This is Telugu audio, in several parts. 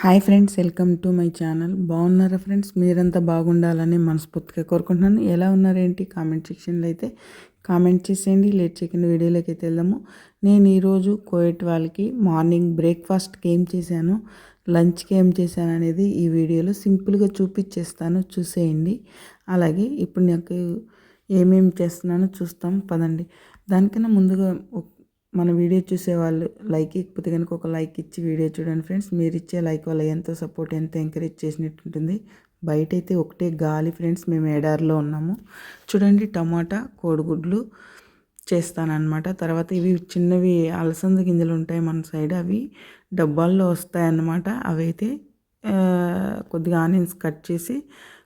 Hi friends welcome to my channel. బాగున్నారా ఫ్రెండ్స్? మీరంతా బాగుండాలని మనస్ఫూర్తిగా కోరుకుంటున్నాను. ఎలా ఉన్నారేంటి? కామెంట్ సెక్షన్లో అయితే కామెంట్ చేసేయండి. లేట్ చేయకుండా వీడియోలోకి అయితే వెళ్దాము. నేను ఈరోజు కోయట్ వాళ్ళకి మార్నింగ్ బ్రేక్ఫాస్ట్కి ఏం చేశాను లంచ్కి ఏం చేశాను అనేది ఈ వీడియోలో సింపుల్గా చూపించేస్తాను. చూసేయండి. అలాగే ఇప్పుడు నాకు ఏమేమి చేస్తున్నానో చూస్తాం. పదండి. దానికన్నా ముందుగా మన వీడియో చూసేవాళ్ళు లైక్ ఇకపోతే కనుక ఒక లైక్ ఇచ్చి వీడియో చూడండి ఫ్రెండ్స్. మీరు ఇచ్చే లైక్ వల్ల ఎంతో సపోర్ట్ ఎంత ఎంకరేజ్ చేసినట్టు ఉంటుంది బయట అయితే ఒకటే గాలి ఫ్రెండ్స్. మేము ఎడారిలో ఉన్నాము. చూడండి టమాటా కోడిగుడ్లు చేస్తానన్నమాట. తర్వాత ఇవి చిన్నవి అలసంద గింజలు ఉంటాయి మన సైడ్. అవి డబ్బాల్లో వస్తాయన్నమాట. అవి అయితే కొద్దిగా ఆనియన్స్ కట్ చేసి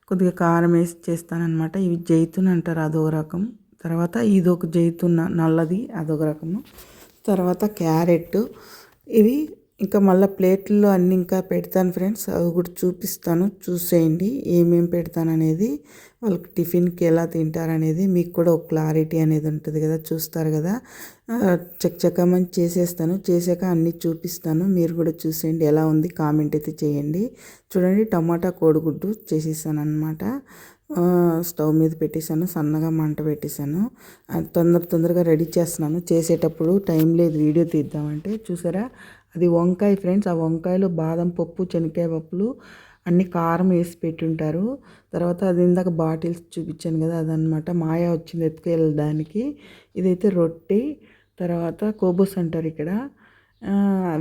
కొద్దిగా కారం వేసి చేస్తానన్నమాట. ఇవి జైతున్ అంటారు అదొక రకం. తర్వాత ఇదొక జైతున్న నల్లది అదొక రకము. తర్వాత క్యారెట్ ఇవి ఇంకా మళ్ళీ ప్లేట్లో అన్నీ ఇంకా పెడతాను ఫ్రెండ్స్. అవి కూడా చూపిస్తాను. చూసేయండి ఏమేమి పెడతాను అనేది వాళ్ళకి టిఫిన్కి ఎలా తింటారనేది. మీకు కూడా ఒక క్లారిటీ అనేది ఉంటుంది కదా చూస్తారు కదా. చెక్ చేసేస్తాను. చేసాక అన్నీ చూపిస్తాను. మీరు కూడా చూసేయండి ఎలా ఉంది. కామెంట్ అయితే చేయండి. చూడండి టమాటా కోడిగుడ్డు చేసేసాను అనమాట స్టవ్ మీద పెట్టేశాను. సన్నగా మంట పెట్టేశాను. తొందర తొందరగా రెడీ చేస్తున్నాను. చేసేటప్పుడు టైం లేదు. వీడియో తీద్దామంటే. చూసారా? అది వంకాయ ఫ్రెండ్స్ ఆ వంకాయలో బాదం పప్పు శనక్కాయ పప్పులు అన్ని కారం వేసి పెట్టుంటారు. తర్వాత అది ఇందాక బాటిల్స్ చూపించాను కదా అదనమాట మాయా వచ్చింది ఎత్తుకెళ్ళడానికి. ఇదైతే రొట్టె తర్వాత కోబోస్ అంటారు ఇక్కడ.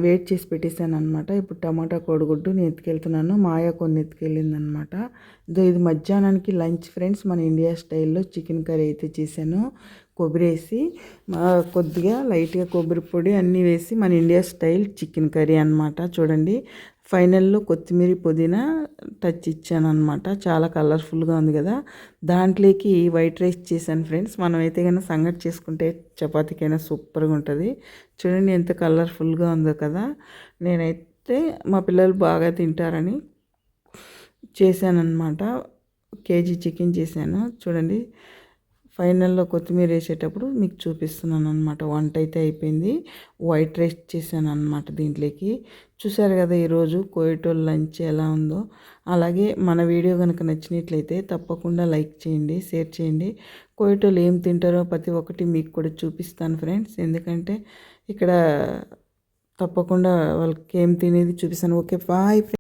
వెయిట్ చేసి పెట్టేశాను అనమాట ఇప్పుడు టమాటా కోడిగుడ్డు నేను ఎత్తుకెళ్తున్నాను మాయా కొన్ని ఎత్తుకెళ్ళింది అనమాట ఇదో ఇది మధ్యాహ్నానికి లంచ్ ఫ్రెండ్స్ మన ఇండియా స్టైల్లో చికెన్ కర్రీ అయితే చేశాను. కొబ్బరి వేసి కొద్దిగా లైట్గా కొబ్బరి పొడి అన్నీ వేసి మన ఇండియా స్టైల్ చికెన్ కర్రీ అనమాట చూడండి ఫైనల్లో కొత్తిమీర పుదీనా టచ్ ఇచ్చాను అనమాట చాలా కలర్ఫుల్గా ఉంది కదా. దాంట్లోకి వైట్ రైస్ చేశాను ఫ్రెండ్స్. మనం అయితే కన్నా సంగటి చేసుకుంటే చపాతీకైనా సూపర్గా ఉంటుంది. చూడండి ఎంత కలర్ఫుల్గా ఉందో కదా. నేనైతే మా పిల్లలు బాగా తింటారని చేశానమాట కేజీ చికెన్ చేశాను. చూడండి ఫైనల్లో కొత్తిమీర వేసేటప్పుడు మీకు చూపిస్తున్నాను అనమాట వంట అయితే అయిపోయింది. వైట్ రైస్ చేశాను అనమాట దీంట్లోకి. చూసారు కదా ఈరోజు కోయటోల్ లంచ్ ఎలా ఉందో. అలాగే మన వీడియో కనుక నచ్చినట్లయితే తప్పకుండా లైక్ చేయండి షేర్ చేయండి. కోయటోలు ఏం తింటారో ప్రతి ఒక్కటి మీకు కూడా చూపిస్తాను ఫ్రెండ్స్. ఎందుకంటే ఇక్కడ తప్పకుండా వాళ్ళకి ఏం తినేది చూపిస్తాను. Okay bye